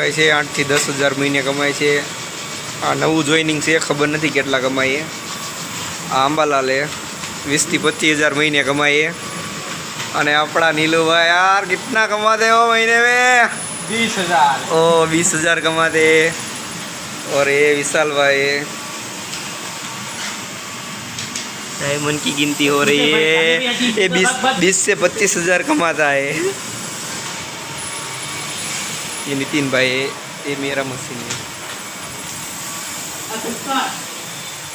આનંદભાઈ છે આઠથી દસ હજાર મહિને કમાય છે આ નવું જોઈનિંગ છે ખબર નથી કેટલા કમાઈએ આ અંબાલાલે વીસથી પચીસ હજાર મહિને કમાઈએ અને આપણા નીલુભાઈ યાર કિતના કમાતે હો મહિને में बीस हजार ओ बीस हजार कमाते और ये विशाल भाई डायमंड की गिनती हो रही है ये बीस बीस से पच्चीस हजार कमाता है એ નીતિનભાઈ એ મેરા મશીન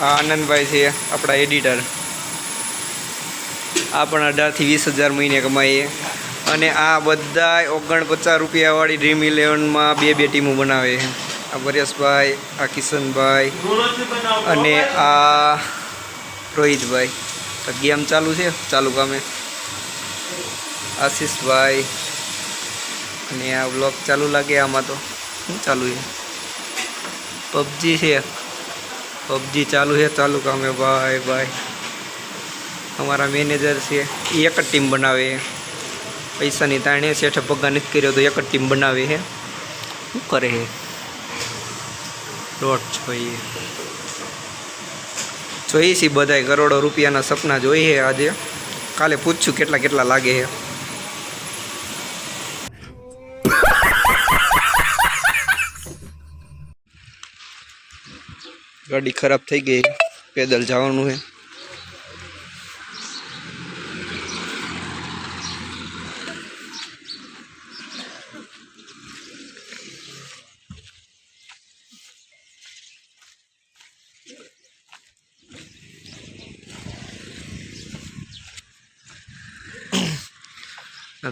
આ આનંદભાઈ છે આપણા એડિટર આ પણ અઢારથી વીસ હજાર મહિને કમાઈએ. અને આ બધા ઓગણપચાસ રૂપિયાવાળી ડ્રીમ ઇલેવનમાં બે બે ટીમો બનાવે છે. આ વરેશભાઈ આ કિશનભાઈ અને આ રોહિતભાઈ. ગેમ ચાલુ છે ચાલુ કામે. આશીષભાઈ અને આ બ્લોગ ચાલુ લાગે આમાં તો. શું ચાલુ છે? પબજી છે. પબજી ચાલુ છે, ચાલુ કામે ભાઈ ભાઈ. અમારા મેનેજર છે, એ એક જ ટીમ બનાવે પૈસાની તાણે શેઠ પગાર નથી કર્યો તો એક જ ટીમ બનાવે છે. શું કરે છે? લોટ જોઈએ. જોઈએ છીએ બધાય. કરોડો રૂપિયાના સપના જોઈએ આજે. કાલે પૂછ્યું કેટલા કેટલા લાગે છે. ગાડી ખરાબ થઈ ગઈ પેદલ જવાનું છે.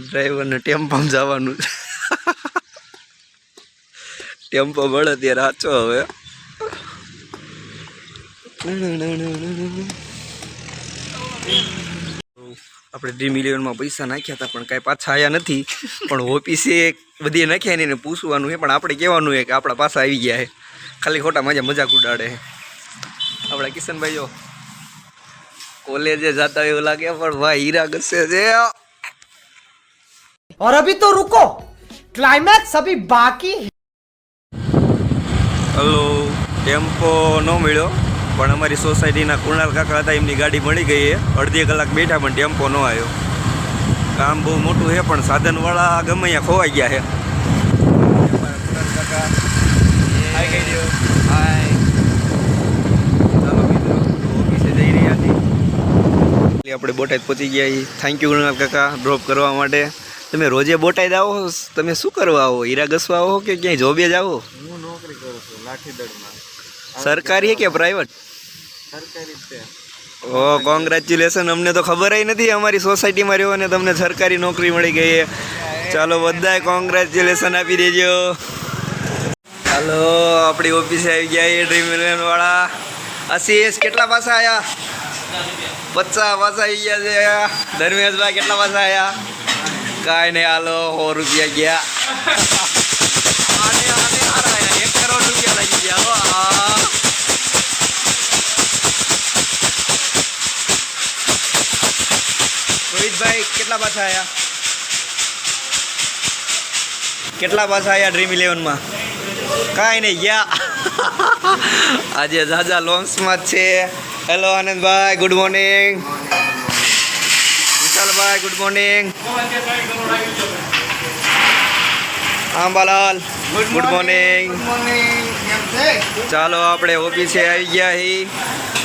ડ્રાઈવરને ટેમ્પોમાં જવાનું ટેમ્પો મળે ત્યારે સાચો હવે. આપણે ડ્રીમ ઇલેવનમાં પૈસા નાખ્યા હતા પણ કાંઈ પાછા આવ્યા નથી પણ ઓફિસે બધે નાખ્યા ને એને પૂછવાનું છે પણ આપણે કહેવાનું છે કે આપણા પાછા આવી ગયા છે ખાલી ખોટા મજા મજાક ઉડાડે છે આપણા કિશનભાઈ જો કોલેજે જતા હોય એવું લાગે પણ ભાઈ હીરા ઘસે છે और अभी तो रुको क्लाइमैक्स अभी बाकी है હલો ટેમ્પો ન મળ્યો પણ અમારી સોસાયટીના કુણાલ કાકા હતા એમની ગાડી મળી ગઈ એ અડધી કલાક બેઠા પણ ટેમ્પો ન આવ્યો. કામ બહુ મોટું છે પણ સાધનવાળા ગમે અહીંયા ખોવાઈ ગયા છે. કુણાલ કાકા આપણે બોટાદ પહોંચી ગયા છીએ. થેન્ક યુ કુણાલ કાકા ડ્રોપ કરવા માટે. તમે રોજે બોટાદ આવો તમે શું કરવા આવો? હીરા ઘસવા આવો કે ક્યાંય જોબે જ આવો? હું નોકરી કરું છું લાઠીદળમાં. સરકારી કે પ્રાઇવેટ સરકારી છે. ઓ કોંગ્રેચ્યુલેશન અમને તો ખબર નથી અમારી સોસાયટીમાં રહ્યો અને તમને સરકારી નોકરી મળી ગઈ ચાલો બધાય કોંગ્રેચ્યુલેશન આપી દેજો. હાલો આપણી ઓફિસે આવી ગયા એ ડ્રીમ ઇલેવન વાળા આશીષ કેટલા પાછા આવ્યા પચાસ પાછા આવી ગયા છે. ધર્મેશભાઈ કેટલા પાછા આવ્યા કાંઈ નહીં હાલો સો રૂપિયા ગયા. રોહિતભાઈ કેટલા પાછા આવ્યા કેટલા પાછા આવ્યા ડ્રીમ ઇલેવનમાં કાંઈ નહીં ગયા. આજે ઝાઝા લોન્સમાં જ છે. Hello Anandbhai good morning Vishalbhai good morning Ambalal good morning ચાલો આપણે ઓફિસે આવી ગયા છીએ